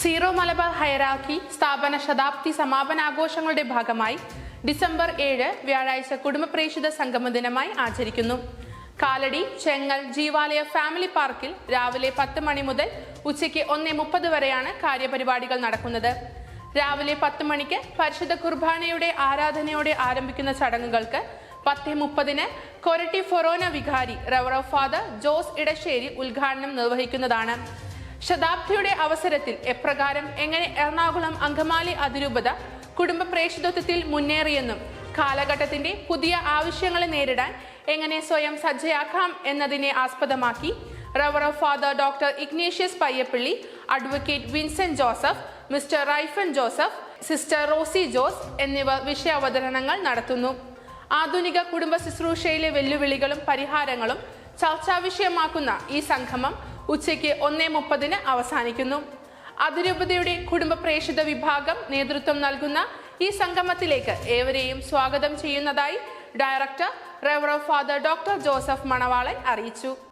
Zero Malabar hierarchy സ്ഥാപന ശതാബ്ദി സമാപനാഘോഷങ്ങളുടെ ഭാഗമായി December ഏഴ് വ്യാഴാഴ്ച കുടുംബപ്രേക്ഷിത സംഗമ ദിനമായി ആചരിക്കുന്നു. കാലടി ചെങ്ങൽ ജീവാലയ ഫാമിലി പാർക്കിൽ രാവിലെ പത്ത് മണി മുതൽ ഉച്ചയ്ക്ക് ഒന്നേ മുപ്പത് വരെയാണ് കാര്യപരിപാടികൾ നടക്കുന്നത്. രാവിലെ പത്ത് മണിക്ക് പരിശുദ്ധ കുർബാനയുടെ ആരാധനയോടെ ആരംഭിക്കുന്ന ചടങ്ങുകൾക്ക് പത്ത് മുപ്പതിന് കൊരട്ടി ഫൊറോന വികാരി റവറ ഫാദർ ജോസ് ഇടശ്ശേരി ഉദ്ഘാടനം നിർവഹിക്കുന്നതാണ്. ശതാബ്ദിയുടെ അവസരത്തിൽ എപ്രകാരം എങ്ങനെ എറണാകുളം അങ്കമാലി അതിരൂപത കുടുംബ പ്രേക്ഷിതത്വത്തിൽ മുന്നേറിയെന്നും കാലഘട്ടത്തിന്റെ പുതിയ ആവശ്യങ്ങളെ നേരിടാൻ എങ്ങനെ സ്വയം സജ്ജയാക്കാം എന്നതിനെ ആസ്പദമാക്കി റവറ father doctor Ignatius Payyappilly advocate Vincent Joseph mister Raifan Joseph sister Rosie Jose എന്നിവർ വിഷയാവതരണങ്ങൾ നടത്തുന്നു. ആധുനിക കുടുംബ ശുശ്രൂഷയിലെ വെല്ലുവിളികളും പരിഹാരങ്ങളും ചർച്ചാവിഷയമാക്കുന്ന ഈ സംഗമം ഉച്ചയ്ക്ക് ഒന്നേ മുപ്പതിന് അവസാനിക്കുന്നു. അതിരൂപതയുടെ കുടുംബ പ്രേക്ഷിത വിഭാഗം നേതൃത്വം നൽകുന്ന ഈ സംഗമത്തിലേക്ക് ഏവരെയും സ്വാഗതം ചെയ്യുന്നതായി ഡയറക്ടർ റെവറോ ഫാദർ ഡോക്ടർ ജോസഫ് മണവാളൻ അറിയിച്ചു.